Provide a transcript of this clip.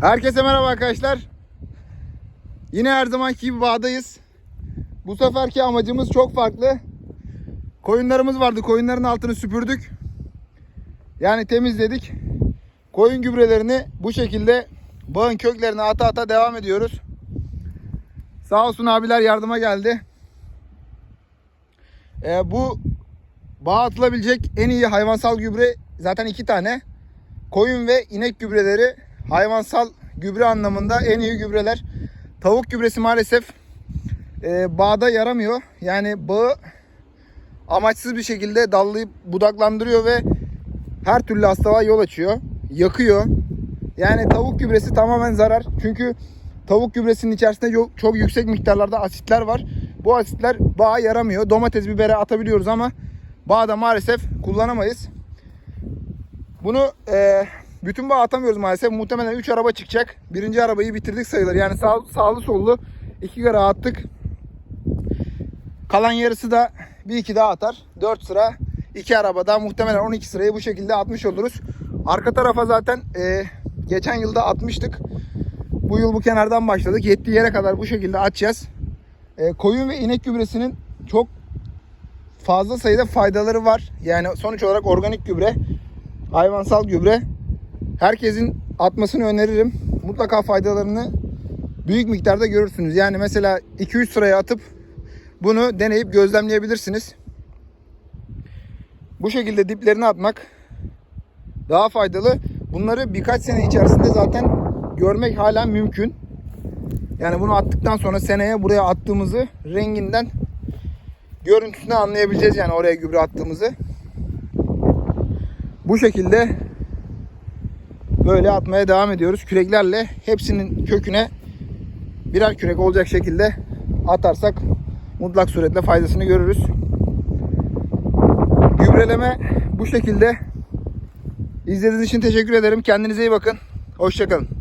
Herkese merhaba arkadaşlar. Yine her zamanki gibi bağdayız. Bu seferki amacımız çok farklı. Koyunlarımız vardı. Koyunların altını süpürdük. Yani temizledik. Koyun gübrelerini bu şekilde bağın köklerine ata ata devam ediyoruz. Sağ olsun abiler yardıma geldi. Ee, bu bağa atılabilecek en iyi hayvansal gübre zaten iki tane. Koyun ve inek gübreleri hayvansal gübre anlamında en iyi gübreler. Tavuk gübresi maalesef e, bağda yaramıyor. Yani bağı amaçsız bir şekilde dallayıp budaklandırıyor ve her türlü hastalığa yol açıyor. Yakıyor. Yani tavuk gübresi tamamen zarar. Çünkü tavuk gübresinin içerisinde çok, yüksek miktarlarda asitler var. Bu asitler bağa yaramıyor. Domates, bibere atabiliyoruz ama bağda maalesef kullanamayız. Bunu e, bütün bağ atamıyoruz maalesef. Muhtemelen 3 araba çıkacak. Birinci arabayı bitirdik sayılır. Yani sağ, sağlı sollu 2 gara attık. Kalan yarısı da bir iki daha atar. 4 sıra 2 arabada muhtemelen 12 sırayı bu şekilde atmış oluruz. Arka tarafa zaten e, geçen yılda atmıştık. Bu yıl bu kenardan başladık. Yettiği yere kadar bu şekilde atacağız. E, koyun ve inek gübresinin çok fazla sayıda faydaları var. Yani sonuç olarak organik gübre, hayvansal gübre. Herkesin atmasını öneririm. Mutlaka faydalarını büyük miktarda görürsünüz. Yani mesela 2-3 sıraya atıp bunu deneyip gözlemleyebilirsiniz. Bu şekilde diplerini atmak daha faydalı. Bunları birkaç sene içerisinde zaten görmek hala mümkün. Yani bunu attıktan sonra seneye buraya attığımızı renginden görüntüsünü anlayabileceğiz yani oraya gübre attığımızı. Bu şekilde böyle atmaya devam ediyoruz. Küreklerle hepsinin köküne birer kürek olacak şekilde atarsak mutlak suretle faydasını görürüz. Gübreleme bu şekilde. İzlediğiniz için teşekkür ederim. Kendinize iyi bakın. Hoşçakalın.